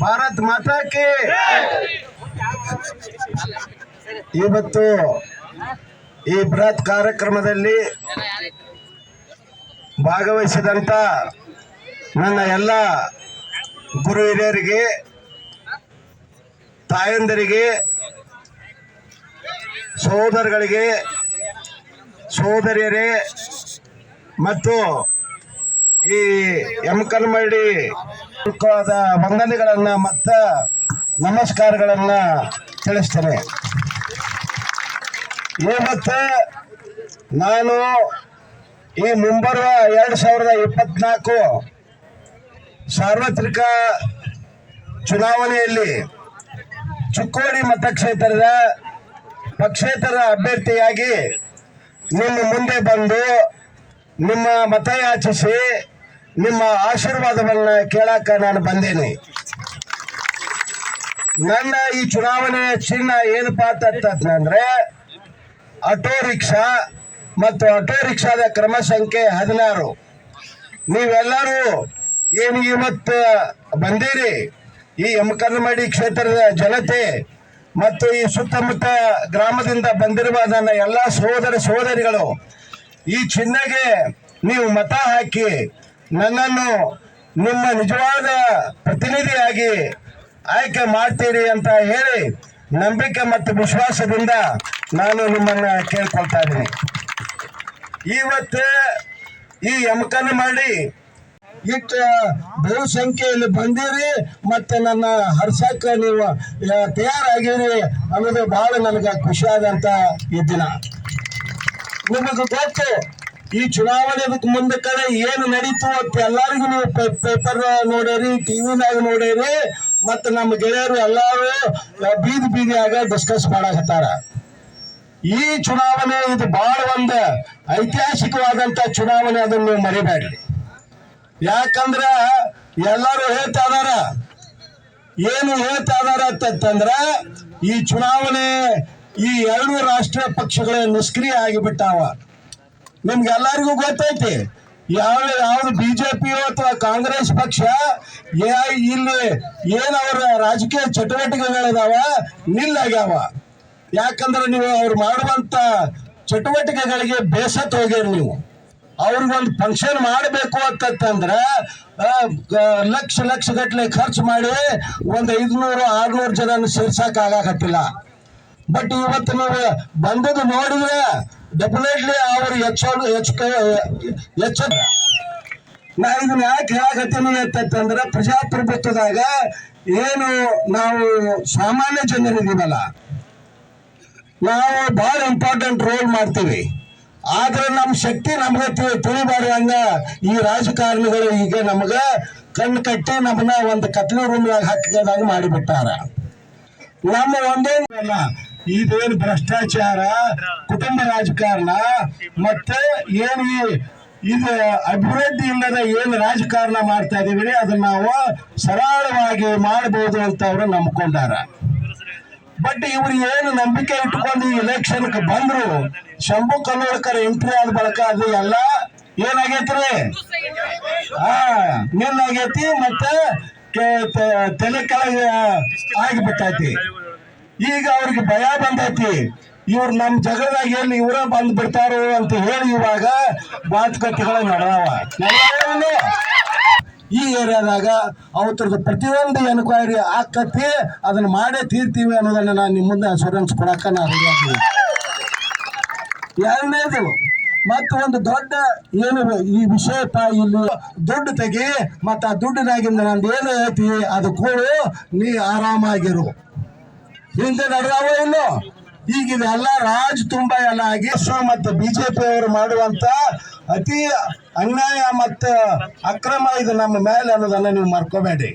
ಭಾರತ್ ಮಾತಾಕ್ಕೆ ಇವತ್ತು ಈ ಬೃಹತ್ ಕಾರ್ಯಕ್ರಮದಲ್ಲಿ ಭಾಗವಹಿಸಿದಂತ ನನ್ನ ಎಲ್ಲ ಗುರು ಹಿರಿಯರಿಗೆ ತಾಯಂದರಿಗೆ ಸಹೋದರಗಳಿಗೆ ಸಹೋದರಿಯರೇ ಮತ್ತು ಈ ಎಂ ಮುಖವಾದ ವಂದನೆಗಳನ್ನು ಮತ್ತ ನಮಸ್ಕಾರಗಳನ್ನ ತಿಳಿಸ್ತೇನೆ. ಮತ್ತು ನಾನು ಈ ಮುಂಬರುವ ಎರಡು ಸಾವಿರದ ಇಪ್ಪತ್ನಾಲ್ಕು ಸಾರ್ವತ್ರಿಕ ಚುನಾವಣೆಯಲ್ಲಿ ಚುಕ್ಕೋಡಿ ಮತಕ್ಷೇತ್ರದ ಪಕ್ಷೇತರ ಅಭ್ಯರ್ಥಿಯಾಗಿ ನಿಮ್ಮ ಮುಂದೆ ಬಂದು ನಿಮ್ಮ ಮತ ಯಾಚಿಸಿ ನಿಮ್ಮ ಆಶೀರ್ವಾದವನ್ನ ಕೇಳಾಕ ನಾನು ಬಂದೇನೆ. ನನ್ನ ಈ ಚುನಾವಣೆ ಚಿಹ್ನ ಏನಪ್ಪಾ ಅಂತಂದ್ರೆ ಆಟೋ ರಿಕ್ಷಾ ಮತ್ತು ಆಟೋ ರಿಕ್ಷಾದ ಕ್ರಮ ಸಂಖ್ಯೆ ಹದಿನಾರು. ನೀವೆಲ್ಲರೂ ಏನು ಇವತ್ತು ಬಂದಿರಿ? ಈ ಎಮ್ಕಲ್ಮಡಿ ಕ್ಷೇತ್ರದ ಜನತೆ ಮತ್ತು ಈ ಸುತ್ತಮುತ್ತ ಗ್ರಾಮದಿಂದ ಬಂದಿರುವ ನನ್ನ ಎಲ್ಲ ಸಹೋದರ ಸಹೋದರಿಗಳು ಈ ಚಿಹ್ನೆಗೆ ನೀವು ಮತ ಹಾಕಿ ನನ್ನನ್ನು ನಿಮ್ಮ ನಿಜವಾದ ಪ್ರತಿನಿಧಿಯಾಗಿ ಆಯ್ಕೆ ಮಾಡ್ತೀರಿ ಅಂತ ಹೇಳಿ ನಂಬಿಕೆ ಮತ್ತು ವಿಶ್ವಾಸದಿಂದ ನಾನು ನಿಮ್ಮನ್ನು ಕೇಳ್ಕೊಳ್ತಾ ಇದ್ದೀನಿ. ಇವತ್ತು ಈ ಎಮ್ಕನ್ ಮಾಡಿ ಇಟ್ಟ ಬಹುಸಂಖ್ಯೆಯಲ್ಲಿ ಬಂದಿರಿ ಮತ್ತೆ ನನ್ನ ಹರ್ಸಕ್ಕ ನೀವು ತಯಾರಾಗಿರಿ ಅನ್ನೋದು ಬಹಳ ನನಗೆ ಖುಷಿಯಾದಂತ ಈ ದಿನ. ನಿಮಗೆ ಗೊತ್ತು, ಈ ಚುನಾವಣೆ ಮುಂದೆ ಕಡೆ ಏನು ನಡೀತು ಅಂತ ಎಲ್ಲರಿಗೂ ನೀವು ಪೇಪರ್ ನೋಡೇರಿ, ಟಿವಿನಾಗ ನೋಡೇರಿ, ಮತ್ತೆ ನಮ್ಮ ಗೆಳೆಯರು ಎಲ್ಲರೂ ಬೀದಿ ಬೀದಿಯಾಗ ಡಿಸ್ಕಸ್ ಮಾಡಕತ್ತಾರ. ಈ ಚುನಾವಣೆ ಇದು ಬಹಳ ಒಂದು ಐತಿಹಾಸಿಕವಾದಂತ ಚುನಾವಣೆ ಅದನ್ನು ನೀವು ಮರಿಬೇಡ್ರಿ. ಯಾಕಂದ್ರ ಎಲ್ಲರೂ ಹೇಳ್ತಾ ಇದಾರ. ಏನು ಹೇಳ್ತಾ ಇದಾರ ಅಂತಂದ್ರ, ಈ ಚುನಾವಣೆ ಈ ಎರಡು ರಾಷ್ಟ್ರೀಯ ಪಕ್ಷಗಳೇ ನಿಷ್ಕ್ರಿಯ ಆಗಿಬಿಟ್ಟಾವ. ನಿಮ್ಗೆಲ್ಲರಿಗೂ ಗೊತ್ತೈತಿ ಯಾವ ಯಾವ್ದು ಬಿಜೆಪಿ ಅಥವಾ ಕಾಂಗ್ರೆಸ್ ಪಕ್ಷ ಇಲ್ಲಿ ಏನ್ ಅವರ ರಾಜಕೀಯ ಚಟುವಟಿಕೆಗಳಿದಾವ ನಿಲ್ಲಾಗ್ಯಾವ. ಯಾಕಂದ್ರೆ ನೀವು ಅವ್ರು ಮಾಡುವಂತ ಚಟುವಟಿಕೆಗಳಿಗೆ ಬೇಸತ್ ಹೋಗ್ಯಾರ ನೀವು. ಅವ್ರಿಗೊಂದು ಫಂಕ್ಷನ್ ಮಾಡಬೇಕು ಅಂತಂದ್ರೆ ಲಕ್ಷ ಲಕ್ಷ ಗಟ್ಟಲೆ ಖರ್ಚು ಮಾಡಿ ಒಂದು ಐದ್ನೂರು, ಆರುನೂರು ಜನ ಸೇರ್ಸಕ್ ಆಗಾಕತ್ತಿಲ್ಲ. ಬಟ್ ಇವತ್ತು ನೀವು ಬಂದದ್ದು ನೋಡಿದ್ರೆ ಡೆಫಿನೆಟ್ಲಿ ಅವರು ಹೆಚ್ಚೋದು ಹೆಚ್ಚು ಹೆಚ್ಚ ನಾ ಇದನ್ನ ಯಾಕೆ ಹೇಳಕತ್ತೀನಿ ಅಂತಂದ್ರೆ ಪ್ರಜಾಪ್ರಭುತ್ವದಾಗ ಏನು ನಾವು ಸಾಮಾನ್ಯ ಜನರಿದ್ದೀವಲ್ಲ, ನಾವು ಬಹಳ ಇಂಪಾರ್ಟೆಂಟ್ ರೋಲ್ ಮಾಡ್ತೀವಿ. ಆದ್ರೆ ನಮ್ಮ ಶಕ್ತಿ ನಮ್ಗೆ ತಿಳಿಬಾರ್ದಂಗ ಈ ರಾಜಕಾರಣಿಗಳು ಈಗ ನಮಗ ಕಣ್ಣು ಕಟ್ಟಿ ನಮ್ಮನ್ನ ಒಂದು ಕತ್ಲು ರೂಮ್ನಾಗ ಹಾಕಿದಾಗ ಮಾಡಿಬಿಟ್ಟಾರ. ನಮ್ಮ ಒಂದೇನಲ್ಲ ಇದೇನು ಭ್ರಷ್ಟಾಚಾರ, ಕುಟುಂಬ ರಾಜಕಾರಣ, ಮತ್ತೆ ಏನು ಈ- ಇದು ಅಭಿವೃದ್ಧಿ ಇಲ್ಲದ ಏನು ರಾಜಕಾರಣ ಮಾಡ್ತಾ ಇದೀವಿ ಅದನ್ನ ನಾವು ಸರಳವಾಗಿ ಮಾಡಬಹುದು ಅಂತ ಅವರು ನಂಬ್ಕೊಂಡಾರ. ಬಟ್ ಇವ್ರು ಏನು ನಂಬಿಕೆ ಇಟ್ಕೊಂಡು ಈ ಎಲೆಕ್ಷನ್ ಬಂದ್ರು ಶಂಭು ಕನ್ನೋಡ್ಕರ್ ಎಂಟ್ರಿ ಆದ ಬಳಕ ಅದು ಎಲ್ಲ ಏನಾಗೈತ್ರಿ ಹಾ ಆಗೈತಿ ಮತ್ತೆ ತಲೆ ಕೆಳಗೆ ಆಗಿಬಿಟ್ಟೈತಿ ಈಗ ಅವ್ರಿಗೆ ಭಯ ಬಂದೈತಿ ಇವ್ರು ನಮ್ಮ ಜಗದಾಗ ಏನು ಇವರ ಬಂದ್ ಬಿಡ್ತಾರೋ ಅಂತ ಹೇಳಿ ಇವಾಗ ಮಾತುಕತೆಗಳು ನಡೆದವ? ಈ ಏರಿಯಾದಾಗ ಅವತ್ತರದ ಪ್ರತಿಯೊಂದು ಎನ್ಕ್ವೈರಿ ಆಕತಿ ಅದನ್ನ ಮಾಡೇ ತೀರ್ತೀವಿ ಅನ್ನೋದನ್ನ ನಾನು ನಿಮ್ಮ ಮುಂದೆ ಅಶ್ಯೂರೆನ್ಸ್ ಕೊಡಕ್ಕೆ ನಾನು. ಎರಡನೇದು, ಮತ್ತು ಒಂದು ದೊಡ್ಡ ಏನು ಈ ವಿಷಯ ಇಲ್ಲಿ ದುಡ್ಡು ತೆಗಿ, ಮತ್ತು ಆ ದುಡ್ಡಿನಾಗಿಂದ ನಂದು ಏನು ಐತಿ, ಅದು ಕೂಡು, ನೀ ಆರಾಮಾಗಿರು. ಹಿಂದೆ ನಡೆದಾವ ಇಲ್ಲೋ? ಈಗ ಇದೆಲ್ಲ ರಾಜ್ ತುಂಬಾ ಎಲ್ಲ ಆಗಿ ಮತ್ತೆ ಮತ್ತು ಬಿಜೆಪಿ ಅವರು ಮಾಡುವಂತ ಅತಿ ಅನ್ಯಾಯ ಮತ್ತು ಅಕ್ರಮ ಇದು ನಮ್ಮ ಮೇಲೆ ಅನ್ನೋದನ್ನ ನೀವು ಮರ್ಕೋಬೇಡಿ.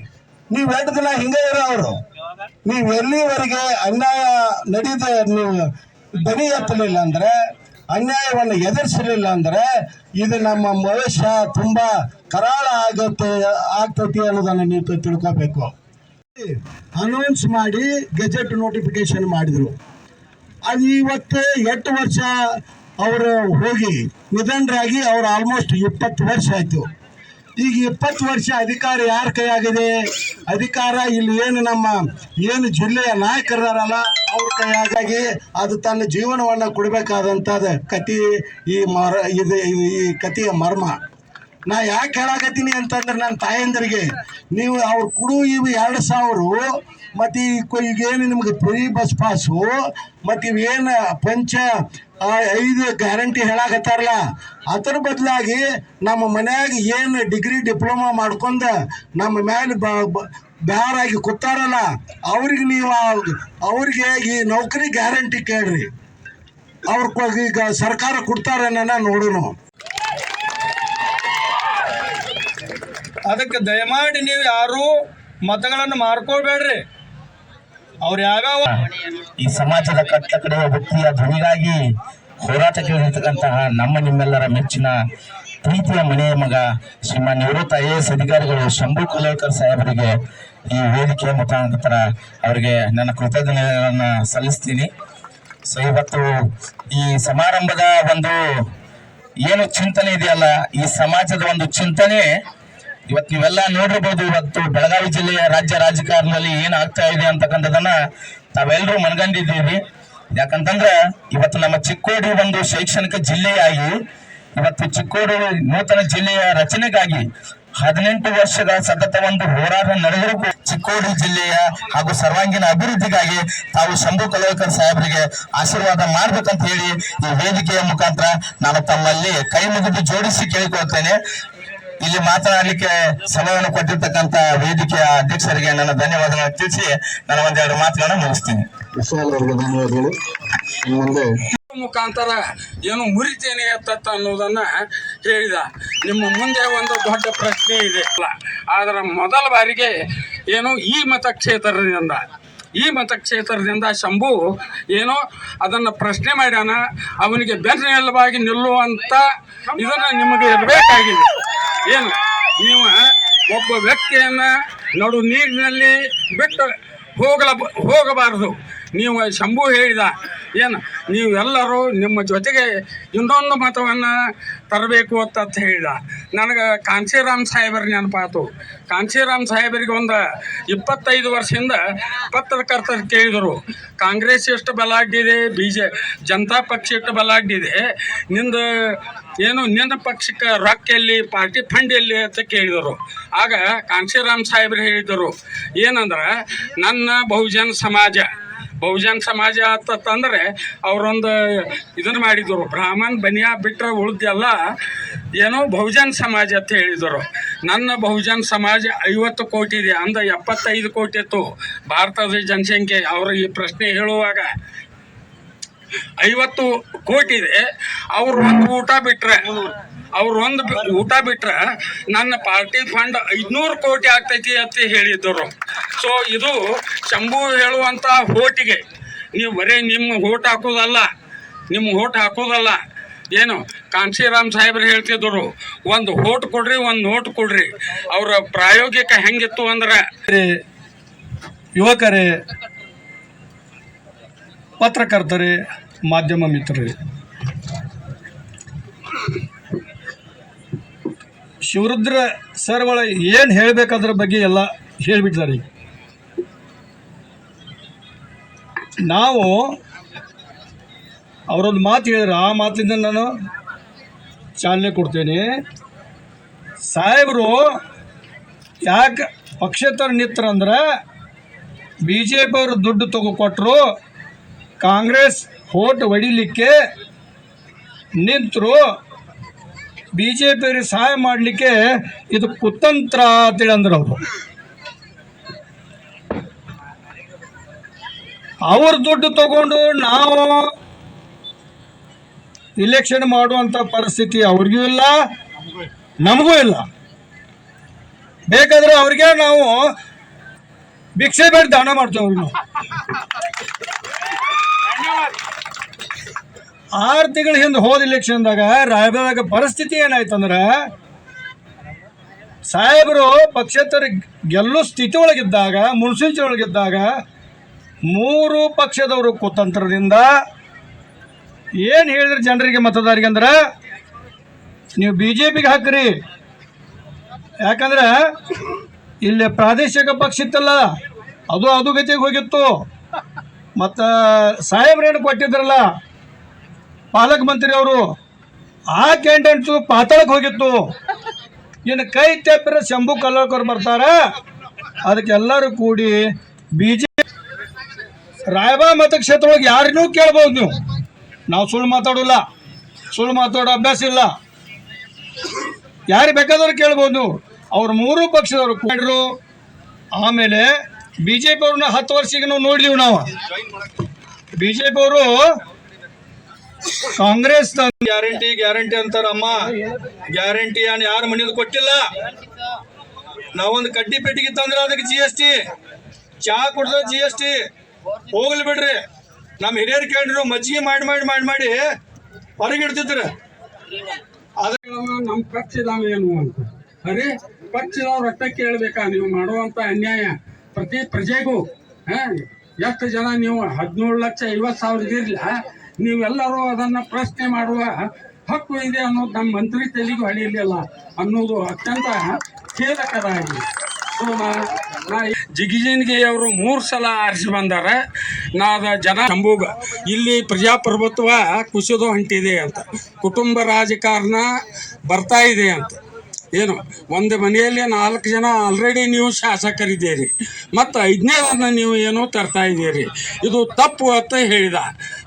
ನೀವು ಎರಡು ದಿನ ಹಿಂಗೆ ಇರೋ ಅವರು. ನೀವು ಎಲ್ಲಿವರೆಗೆ ಅನ್ಯಾಯ ನಡೀದ ನೀವು ದನಿ ಎತ್ತಲಿಲ್ಲ ಅಂದ್ರೆ ಅನ್ಯಾಯವನ್ನು ಎದುರಿಸಲಿಲ್ಲ ಅಂದ್ರೆ ಇದು ನಮ್ಮ ಭವಿಷ್ಯ ತುಂಬಾ ಕರಾಳ ಆಗುತ್ತೆ, ಆಗ್ತೈತಿ ಅನ್ನೋದನ್ನು ನೀವು ತಿಳ್ಕೋಬೇಕು. ಅನೌನ್ಸ್ ಮಾಡಿ ಗೆಜೆಟ್ ನೋಟಿಫಿಕೇಶನ್ ಮಾಡಿದ್ರು. ಅದು ಇವತ್ತು ಎಂಟು ವರ್ಷ ಅವರು ಹೋಗಿ ನಿಧನರಾಗಿ ಅವ್ರು ಆಲ್ಮೋಸ್ಟ್ ಇಪ್ಪತ್ತು ವರ್ಷ ಆಯ್ತು. ಈಗ ಇಪ್ಪತ್ತು ವರ್ಷ ಅಧಿಕಾರ ಯಾರ ಕೈಯಾಗಿದೆ? ಅಧಿಕಾರ ಇಲ್ಲಿ ಏನು ನಮ್ಮ, ಏನು ಜಿಲ್ಲೆಯ ನಾಯಕರಲ್ಲ ಅವ್ರ ಕೈಯಾಗಿ ಅದು ತನ್ನ ಜೀವನವನ್ನು ಕೊಡಬೇಕಾದಂಥದ್ದು ಕತಿ ಈ ಮರ, ಇದು ಇದು- ಈ ಕತಿಯ ಮರ್ಮ. ನಾ ಯಾಕೆ ಹೇಳಾಕತ್ತೀನಿ ಅಂತಂದ್ರೆ ನನ್ನ ತಾಯಂದ್ರಿಗೆ, ನೀವು ಅವ್ರು ಕೊಡು ಇವು ಎರಡು ಸಾವಿರ ಮತ್ತು ಈಗೇನು ನಿಮ್ಗೆ ಫ್ರೀ ಬಸ್ ಪಾಸು ಮತ್ತು ಇವೇನು ಪಂಚ ಐದು ಗ್ಯಾರಂಟಿ ಹೇಳಾಕತ್ತಾರಲ್ಲ, ಅದ್ರ ಬದಲಾಗಿ ನಮ್ಮ ಮನ್ಯಾಗ ಏನು ಡಿಗ್ರಿ ಡಿಪ್ಲೊಮಾ ಮಾಡ್ಕೊಂಡು ನಮ್ಮ ಮೇಲೆ ಬ್ಯಾರಾಗಿ ಕೂತಾರಲ್ಲ, ಅವ್ರಿಗೆ ನೀವು ಅವ್ರಿಗೆ ಈ ನೌಕರಿ ಗ್ಯಾರಂಟಿ ಕೇಳ್ರಿ. ಅವ್ರ ಕೊ- ಈಗ ಸರ್ಕಾರ ಕೊಡ್ತಾರೇನ ನೋಡೋಣ ಅದಕ್ಕೆ ದಯಮಾಡಿ ನೀವು ಯಾರು ಮತಗಳನ್ನು ಮಾರ್ಕೋಬೇಡ್ರಿ. ಅವ್ರು ಯಾವ್ಯಾವ ಈ ಸಮಾಜದ ಕಟ್ಟ ಕಡೆಯ ವ್ಯಕ್ತಿಯ ಧ್ವನಿಗಾಗಿ ಹೋರಾಟಕ್ಕೆ ನಿಂತಕ್ಕಂತಹ ನಮ್ಮ ನಿಮ್ಮೆಲ್ಲರ ಮೆಚ್ಚಿನ ಪ್ರೀತಿಯ ಮನೆಯ ಮಗ ಶ್ರೀಮಾನ್ ನಿವೃತ್ತ ಐ ಎ ಎಸ್ ಅಧಿಕಾರಿಗಳು ಶಂಭು ಕುಲೇಕರ್ ಸಾಹೇಬರಿಗೆ ಈ ವೇದಿಕೆಯ ಮುಖಾಂತರ ಅವರಿಗೆ ನನ್ನ ಕೃತಜ್ಞತೆಗಳನ್ನು ಸಲ್ಲಿಸ್ತೀನಿ. ಸೊ ಇವತ್ತು ಈ ಸಮಾರಂಭದ ಒಂದು ಏನು ಚಿಂತನೆ ಇದೆಯಲ್ಲ, ಈ ಸಮಾಜದ ಒಂದು ಚಿಂತನೆ ಇವತ್ತು ನೀವೆಲ್ಲ ನೋಡಿರ್ಬೋದು ಇವತ್ತು ಬೆಳಗಾವಿ ಜಿಲ್ಲೆಯ ರಾಜ್ಯ ರಾಜಕಾರಣದಲ್ಲಿ ಏನ್ ಆಗ್ತಾ ಇದೆ ಅಂತಕ್ಕಂಥದ್ದನ್ನ ತಾವೆಲ್ಲರೂ ಮನಗಂಡಿದ್ದೀವಿ ಯಾಕಂತಂದ್ರೆ ಇವತ್ತು ನಮ್ಮ ಚಿಕ್ಕೋಡಿ ಒಂದು ಶೈಕ್ಷಣಿಕ ಜಿಲ್ಲೆಯಾಗಿ, ಇವತ್ತು ಚಿಕ್ಕೋಡಿ ನೂತನ ಜಿಲ್ಲೆಯ ರಚನೆಗಾಗಿ ಹದಿನೆಂಟು ವರ್ಷಗಳ ಸತತ ಒಂದು ಹೋರಾಟ ನಡೆದರೂ ಕೂಡ ಚಿಕ್ಕೋಡಿ ಜಿಲ್ಲೆಯ ಹಾಗೂ ಸರ್ವಾಂಗೀಣ ಅಭಿವೃದ್ಧಿಗಾಗಿ ತಾವು ಶಂಭು ಕಲೋಕರ್ ಸಾಹೇಬರಿಗೆ ಆಶೀರ್ವಾದ ಮಾಡ್ಬೇಕಂತ ಹೇಳಿ ಈ ವೇದಿಕೆಯ ಮುಖಾಂತರ ನಾನು ತಮ್ಮಲ್ಲಿ ಕೈ ಮುಗಿದು ಜೋಡಿಸಿ ಕೇಳಿಕೊಳ್ತೇನೆ. ಇಲ್ಲಿ ಮಾತನಾಡಲಿಕ್ಕೆ ಸಮಯವನ್ನು ಕೊಟ್ಟಿರ್ತಕ್ಕಂತ ವೇದಿಕೆಯ ಅಧ್ಯಕ್ಷರಿಗೆ ನನ್ನ ಧನ್ಯವಾದಗಳನ್ನು ತಿಳಿಸಿ ನನ್ನ ಒಂದೆರಡು ಮಾತುಗಳನ್ನು ಮುಗಿಸ್ತೀನಿ. ಧನ್ಯವಾದಗಳು. ಮುಂದೆ ಮುಖಾಂತರ ಏನು ಮುರಿತೇನೆ ಎತ್ತ ಅನ್ನೋದನ್ನ ಹೇಳಿದ. ನಿಮ್ಮ ಮುಂದೆ ಒಂದು ದೊಡ್ಡ ಪ್ರಶ್ನೆ ಇದೆ. ಅಲ್ಲ ಆದ್ರೆ ಮೊದಲ ಬಾರಿಗೆ ಏನು ಈ ಮತಕ್ಷೇತ್ರದಿಂದ ಈ ಮತಕ್ಷೇತ್ರದಿಂದ ಶಂಭು ಏನೋ ಅದನ್ನು ಪ್ರಶ್ನೆ ಮಾಡ್ಯಾನ, ಅವನಿಗೆ ಬೆನ್ನೆಲುಬಾಗಿ ನಿಲ್ಲುವಂಥ ಇದನ್ನು ನಿಮಗೆ ಇರಬೇಕಾಗಿದೆ ಏನು? ನೀವು ಒಬ್ಬ ವ್ಯಕ್ತಿಯನ್ನು ನಡು, ನೀರಿನಲ್ಲಿ ಬಿಟ್ಟು ಹೋಗಲ ಹೋಗಬಾರದು. ನೀವು ಶಂಭು ಹೇಳಿದ ಏನು ನೀವೆಲ್ಲರೂ ನಿಮ್ಮ ಜೊತೆಗೆ ಇನ್ನೊಂದು ಮತವನ್ನು ತರಬೇಕು ಅಂತ ಹೇಳಿದ. ನನಗೆ ಕಾಂಚೀರಾಮ್ ಸಾಹೇಬರ ನೆನಪಾತು. ಕಾಂಚೀರಾಮ್ ಸಾಹೇಬರಿಗೆ ಒಂದು ಇಪ್ಪತ್ತೈದು ವರ್ಷದಿಂದ ಪತ್ರಕರ್ತರು ಕೇಳಿದರು. ಕಾಂಗ್ರೆಸ್ ಎಷ್ಟು ಆಗಿದೆ ಬಿ ಜೆ ಜನತಾ ಪಕ್ಷ ಎಷ್ಟು ಆಗಿದೆ ನಿಂದು ಏನು ನಿನ್ನ ಪಕ್ಷಕ್ಕೆ ರೊಕ್ಕ ಎಲ್ಲಿ ಪಾರ್ಟಿ ಫಂಡ್ ಎಲ್ಲಿ ಅಂತ ಕೇಳಿದರು. ಆಗ ಕಾಂಶಿರಾಮ್ ಸಾಹೇಬರು ಹೇಳಿದರು, ಏನಂದ್ರೆ, ನನ್ನ ಬಹುಜನ ಸಮಾಜ ಬಹುಜನ ಸಮಾಜ ಅಂತಂದ್ರೆ ಅವರೊಂದು ಇದನ್ನು ಮಾಡಿದರು. ಬ್ರಾಹ್ಮಣ್ ಬನಿಯಾ ಬಿಟ್ಟರೆ ಉಳಿದೆಲ್ಲ ಏನೋ ಬಹುಜನ್ ಸಮಾಜ ಅಂತ ಹೇಳಿದರು. ನನ್ನ ಬಹುಜನ್ ಸಮಾಜ ಐವತ್ತು ಕೋಟಿ ಇದೆ, ಅಂದ ಎಪ್ಪತ್ತೈದು ಕೋಟಿ ಇತ್ತು. ಭಾರತದ ಜನಸಂಖ್ಯೆ, ಅವರು ಈ ಪ್ರಶ್ನೆ ಹೇಳುವಾಗ ಐವತ್ತು ಕೋಟಿ ಇದೆ, ಅವ್ರು ಒಂದು ಊಟ ಬಿಟ್ರೆ, ಅವ್ರು ಒಂದು ಊಟ ಬಿಟ್ರೆ ನನ್ನ ಪಾರ್ಟಿ ಫಂಡ್ ಐದುನೂರು ಕೋಟಿ ಆಗ್ತೈತಿ ಅಂತ ಹೇಳಿದ್ದರು ಸೊ ಇದು ಶಂಭು ಹೇಳುವಂಥ ಹೋಟಿಗೆ, ನೀವು ಬರೀ ನಿಮ್ಮ ಹೋಟ್ ಹಾಕೋದಲ್ಲ, ನಿಮ್ಮ ಹೋಟ್ ಹಾಕೋದಲ್ಲ. ಏನು, ಕಾಂಶಿರಾಮ್ ಸಾಹೇಬ್ರು ಹೇಳ್ತಿದ್ರು, ಒಂದು ಹೋಟ್ ಕೊಡ್ರಿ, ಒಂದು ನೋಟ್ ಕೊಡ್ರಿ. ಅವರ ಪ್ರಾಯೋಗಿಕ ಹೆಂಗಿತ್ತು ಅಂದ್ರೆ ಯುವಕರೇ, ಪತ್ರಕರ್ತರೇ, ಮಾಧ್ಯಮ ಮಿತ್ರರೇ, ಶಿವರುದ್ರ ಸರ್ ಒಳಗೆ ಏನು ಹೇಳಬೇಕಾದ್ರ ಬಗ್ಗೆ ಎಲ್ಲ ಹೇಳಿಬಿಟ್ಟಿದ್ದಾರೆ ಈಗ. ನಾವು ಅವರೊಂದು ಮಾತು ಹೇಳಿದ್ರು ಆ ಮಾತಿನಿಂದ ನಾನು ಚಾಲನೆ ಕೊಡ್ತೇನೆ. ಸಾಹೇಬರು, ಯಾಕೆ ಪಕ್ಷೇತರ ನಿಂತ್ರಂದ್ರೆ ಬಿ ಜೆ ಪಿಯವರು ದುಡ್ಡು ತಗೊಕೊಟ್ರು ಕಾಂಗ್ರೆಸ್ ಓಟ್ ಹೊಡಿಲಿಕ್ಕೆ ನಿಂತರು ಬಿ ಜೆ ಪಿಯವ್ರಿಗೆ ಸಹಾಯ ಮಾಡಲಿಕ್ಕೆ ಇದು ಕುತಂತ್ರ ಅಂತೇಳಿ ಅಂದ್ರೆ ಅವರು. ಅವ್ರ ದುಡ್ಡು ತಗೊಂಡು ನಾವು ಇಲೆಕ್ಷನ್ ಮಾಡುವಂಥ ಪರಿಸ್ಥಿತಿ ಅವ್ರಿಗೂ ಇಲ್ಲ, ನಮಗೂ ಇಲ್ಲ. ಬೇಕಾದ್ರೆ ಅವ್ರಿಗೆ ನಾವು ಭಿಕ್ಷೆ ಬೇಡ ದಾನ ಮಾಡ್ತೇವೆ ಅವ್ರಿಗೆ. ಆರು ತಿಂಗಳ ಹಿಂದೆ ಹೋದ ಇಲೆಕ್ಷನ್ದಾಗ ರಾಯಬಾಗ ಪರಿಸ್ಥಿತಿ ಏನಾಯ್ತಂದ್ರೆ ಸಾಹೇಬರು ಪಕ್ಷೇತರ ಗೆಲ್ಲೋ ಸ್ಥಿತಿ ಒಳಗಿದ್ದಾಗ ಮುನ್ಸೂಚನೆ ಒಳಗಿದ್ದಾಗ ಮೂರು ಪಕ್ಷದವರು ಕುತಂತ್ರದಿಂದ ಏನು ಹೇಳಿದ್ರೆ ಜನರಿಗೆ ಮತದಾರಿಗೆ ಅಂದ್ರೆ, ನೀವು ಬಿ ಜೆ ಪಿಗೆ ಹಾಕ್ರಿ. ಯಾಕಂದ್ರೆ ಇಲ್ಲಿ ಪ್ರಾದೇಶಿಕ ಪಕ್ಷ ಇತ್ತಲ್ಲ, ಅದು ಅದು ಗತಿಗೆ ಹೋಗಿತ್ತು. ಮತ್ತು ಸಾಹೇಬ್ರೇನು ಕೊಟ್ಟಿದ್ರಲ್ಲ, ಪಾಲಕ ಮಂತ್ರಿ ಅವರು, ಆ ಕ್ಯಾಂಡಿಡೇಟ್ಸು ಪಾತಾಳಕ್ಕೆ ಹೋಗಿತ್ತು. ಇನ್ನು ಕೈ ತೆಪ್ಪಿರೋ ಶಂಭು ಕಲ್ಲೋಕರ್ ಬರ್ತಾರೆ. ಅದಕ್ಕೆಲ್ಲರೂ ಕೂಡಿ ಬಿ ರಾಯಬಾ ಮತಕ್ಷೇತ್ರ ಒಳಗೆ ಯಾರನ್ನೂ ಕೇಳ್ಬೋದು ನೀವು. ನಾವು ಸುಳ್ಳು ಮಾತಾಡೋಲ್ಲ, ಸುಳ್ಳು ಮಾತಾಡೋ ಅಭ್ಯಾಸ ಇಲ್ಲ. ಯಾರು ಬೇಕಾದ್ರೂ ಕೇಳ್ಬೋದು ನೀವು. ಅವ್ರ ಮೂರು ಪಕ್ಷದವರು ಕೂಡರು ಆಮೇಲೆ ಬಿ ಜೆ ಪಿ ಅವ್ರನ್ನ ಹತ್ತು ವರ್ಷಕ್ಕೆ ನಾವು ನೋಡಿದೀವಿ ನಾವು. ಬಿ ಜೆ ಪಿ ಅವರು ಕಾಂಗ್ರೆಸ್ ಗ್ಯಾರಂಟಿ ಗ್ಯಾರಂಟಿ ಅಂತಾರಮ್ಮ ಗ್ಯಾರಂಟಿ ಅನ್ನ ಯಾರು ಮನೇಲಿ ಕೊಟ್ಟಿಲ್ಲ. ನಾವೊಂದು ಕಡ್ಡಿ ಪೆಟ್ಟಿಗೆ ತಂದ್ರೆ ಅದಕ್ಕೆ ಜಿ ಎಸ್ ಟಿ ಚಹಾ ಕುಡ್ದ ಜಿ ಎಸ್ ಟಿ ಹೋಗ್ಲಿ ಬಿಡ್ರಿ. ನಮ್ಮ ಹಿರಿಯರು ಕೇಳಿದ್ರು ಮಜ್ಜಿಗೆ ಮಾಡಿ ಮಾಡಿ ಮಾಡಿ ಮಾಡಿ ಹೊರಗೆ ಇಡ್ತಿದ್ರು ನಮ್ಮ ಏನು ಅಂತ. ಅರೆ, ಪಕ್ಷದವ್ರ ರಕ್ತ ಕೇಳಬೇಕಾ? ನೀವು ಮಾಡುವಂತ ಅನ್ಯಾಯ ಪ್ರತಿ ಪ್ರಜೆಗೂ ಎಷ್ಟು ಜನ ನೀವು ಹದಿನೇಳು ಲಕ್ಷ, ಐವತ್ತು ಸಾವಿರ ಇರ್ಲಿಲ್ಲ ನೀವೆಲ್ಲರೂ ಅದನ್ನ ಪ್ರಶ್ನೆ ಮಾಡುವ ಹಕ್ಕು ಇದೆ ಅನ್ನೋದು ನಮ್ಮ ಮಂತ್ರಿ ತೆಲಿಗೂ ಹಳಿಯಲಿಲ್ಲ ಅನ್ನೋದು ಅತ್ಯಂತ ಖೇದಕರ ಆಗಿದೆ ಜಿಗಿಜಿನ್ಗಿ ಅವರು ಮೂರು ಸಲ ಆರಿಸಿ ಬಂದಾರ. ನಾದ ಜನ ಶಂಭೂಗ ಇಲ್ಲಿ ಪ್ರಜಾಪ್ರಭುತ್ವ ಕುಸಿದು ಹೊಂಟಿದೆ ಅಂತ. ಕುಟುಂಬ ರಾಜಕಾರಣ ಬರ್ತಾ ಇದೆ ಅಂತ. ಏನು, ಒಂದು ಮನೆಯಲ್ಲಿ ನಾಲ್ಕು ಜನ ಆಲ್ರೆಡಿ ನೀವು ಶಾಸಕರಿದ್ದೀರಿ. ಮತ್ತು ಐದನೇದನ್ನು ನೀವು ಏನೋ ತರ್ತಾ ಇದ್ದೀರಿ. ಇದು ತಪ್ಪು ಅಂತ ಹೇಳಿದ.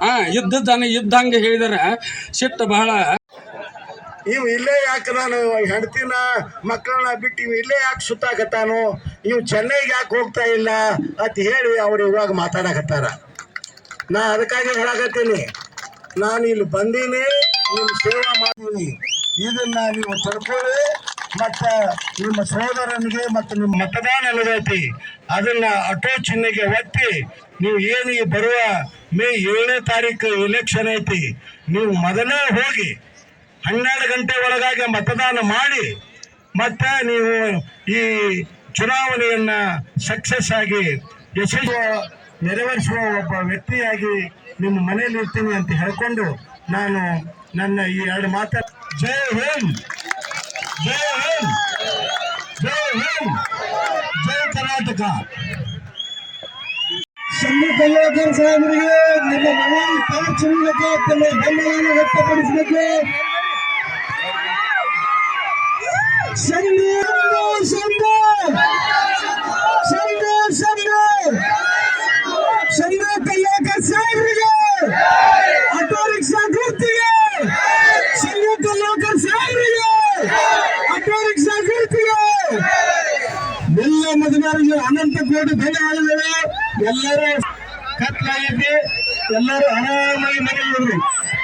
ಹಾಂ ಇದ್ದದ್ದನ್ನು ಇದ್ದಂಗೆ ಹೇಳಿದರೆ ಸಿಟ್ಟು ಬಹಳ ಇವ್ ಇಲ್ಲೇ ಯಾಕೆ ನಾನು ಹೆಂಡತಿನ ಮಕ್ಕಳನ್ನ ಬಿಟ್ಟು ಇವ್ ಇಲ್ಲೇ ಯಾಕೆ ಸುತ್ತಾಕತ್ತಾನು? ಇವ್ ಚೆನ್ನೈಗೆ ಯಾಕೆ ಹೋಗ್ತಾ ಇಲ್ಲ ಅಂತ ಹೇಳಿ ಅವ್ರು ಇವಾಗ ಮಾತಾಡಕತ್ತಾರ. ನಾ ಅದಕ್ಕಾಗಿ ಹೇಳಕತ್ತೀನಿ. ನಾನು ಇಲ್ಲಿ ಬಂದೀನಿ ನಿಮ್ಮ ಸೇವಾ ಮಾಡೀನಿ ಇದನ್ನ ನೀವು ತಡ್ಕೊಳ್ಳಿ, ಮತ್ತು ನಿಮ್ಮ ಸಹೋದರನಿಗೆ ಮತ್ತು ನಿಮ್ಮ ಮತದಾನ ಎಲ್ಲದೈತಿ ಅದನ್ನ ಅಟೋ ಚಿಹ್ನೆಗೆ ಒತ್ತಿ, ನೀವು ಏನು ಬರುವ ಮೇ ಏಳನೇ ತಾರೀಕು ಎಲೆಕ್ಷನ್ ಐತಿ, ನೀವು ಮೊದಲೇ ಹೋಗಿ ಹನ್ನೆರಡು ಗಂಟೆ ಒಳಗಾಗಿ ಮತದಾನ ಮಾಡಿ ಮತ್ತೆ ನೀವು ಈ ಚುನಾವಣೆಯನ್ನ ಸಕ್ಸಸ್ ಆಗಿ ಯಶಸ್ವ ನೆರವೇರಿಸುವ ಒಬ್ಬ ವ್ಯಕ್ತಿಯಾಗಿ ನಿಮ್ಮ ಮನೆಯಲ್ಲಿ ಇರ್ತೀನಿ ಅಂತ ಹೇಳ್ಕೊಂಡು ನಾನು ನನ್ನ ಈ ಎರಡು ಮಾತು ಜೈ ಹಿಂದ್! ಜೈ ಹಿಂದ್! ಜೈ ಹಿಂದ್! ಜೈ ಕರ್ನಾಟಕ! ಶಂಭು ಕಲ್ಯಾಕರ್ ಸಾಹೇಬರಿಗೆ ನಿಮ್ಮ ಮನೆಯಲ್ಲಿ ಮೂಲಕ ತಮ್ಮ ಬೆಂಬಲವನ್ನು ವ್ಯಕ್ತಪಡಿಸಬೇಕು ಶಂಭು ಶಂಭು ಶಂಭು ಶಂಭು ಶಂಭು ಕಲ್ಯಾಕರ್ ಸಾಹೇಬರಿಗೆ ಆಟೋ ರಿಕ್ಷಾ ಗುರುತಿಗೆ ಶಂಭು ಕಲ್ಯಾಕರ್ ಸಾಹೇಬರಿಗೆ ಆಟೋ ರಿಕ್ಷಾ ಗುರುತಿಗೆ ಎಲ್ಲ ಮತದಾರರಿಗೆ ಅನಂತ ಕೋಟಿ ಧನ್ಯವಾದಗಳು ಎಲ್ಲರೂ ಕತ್ಲಾಗಿದೆ ಎಲ್ಲರೂ ಆರಾಮಾಗಿ ಮನೆಯಲ್ಲಿ ಜೈ